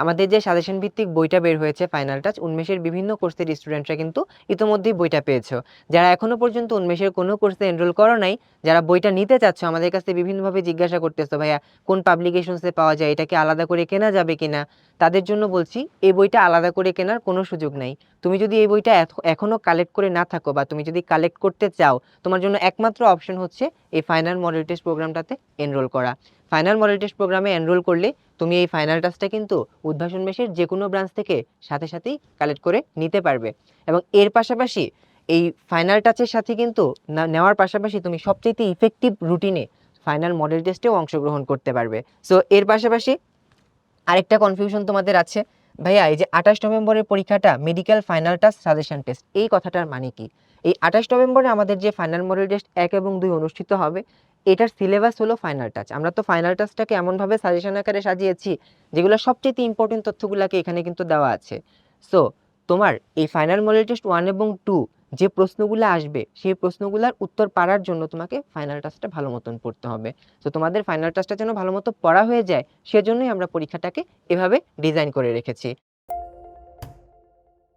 আমাদের যে সাজেশন ভিত্তিক বইটা বের হয়েছে ফাইনাল টাচ উন্মেষের বিভিন্ন কোর্সের স্টুডেন্টরা কিন্তু ইতোমধ্যেই বইটা পেয়েছ। যারা এখনও পর্যন্ত উন্মেষের কোনো কোর্সে এনরোল করো নাই, যারা বইটা নিতে চাচ্ছ, আমাদের কাছে বিভিন্নভাবে জিজ্ঞাসা করতেছো, ভাইয়া, কোন পাবলিকেশনসে পাওয়া যায় এটাকে আলাদা করে কেনা যাবে কিনা? তাদের জন্য বলছি, এই বইটা আলাদা করে কেনার কোনো সুযোগ নাই। তুমি যদি এই বইটা এখ- এখনও কালেক্ট করে না থাকো বা তুমি যদি কালেক্ট করতে চাও, তোমার জন্য একমাত্র অপশন হচ্ছে এই ফাইনাল মডেল টেস্ট প্রোগ্রামটাতে এনরোল করা। ফাইনাল মডেল টেস্ট প্রোগ্রামে এনরোল করলে তুমি এই ফাইনাল টাচটা কিন্তু উদ্ভাসন মেশের যে কোনো ব্রাঞ্চ থেকে সাথে সাথেই কালেক্ট করে নিতে পারবে। এবং এর পাশাপাশি এই ফাইনাল টাচের সাথে কিন্তু নেওয়ার পাশাপাশি তুমি সবচেয়ে ইফেক্টিভ রুটিনে ফাইনাল মডেল টেস্টেও অংশগ্রহণ করতে পারবে। সো এর পাশাপাশি আরেকটা কনফিউশন তোমাদের আছে। ভাইয়া, এই যে আঠাশ নভেম্বরের পরীক্ষাটা medical final touch suggestion test এই কথাটার মানে কি? এই আঠাশ নভেম্বরে আমাদের যে ফাইনাল মডেল টেস্ট এক এবং দুই অনুষ্ঠিত হবে এটার সিলেবাস হলো ফাইনাল টাচ আমরা তো ফাইনাল টাচটাকে এমনভাবে সাজেশন আকারে সাজিয়েছি, যেগুলো সবচেয়ে ইম্পর্টেন্ট তথ্যগুলোকে এখানে কিন্তু দেওয়া আছে। সো তোমার এই ফাইনাল মডেল টেস্ট ওয়ান এবং টু যে প্রশ্নগুলো আসবে, সেই প্রশ্নগুলোর উত্তর পারার জন্য তোমাকে ফাইনাল টাচটা ভালো মতন পড়তে হবে। তো তোমাদের ফাইনাল টাচটা যেন ভালো মতো পড়া হয়ে যায়, সেজন্যই আমরা পরীক্ষাটাকে এভাবে ডিজাইন করে রেখেছি।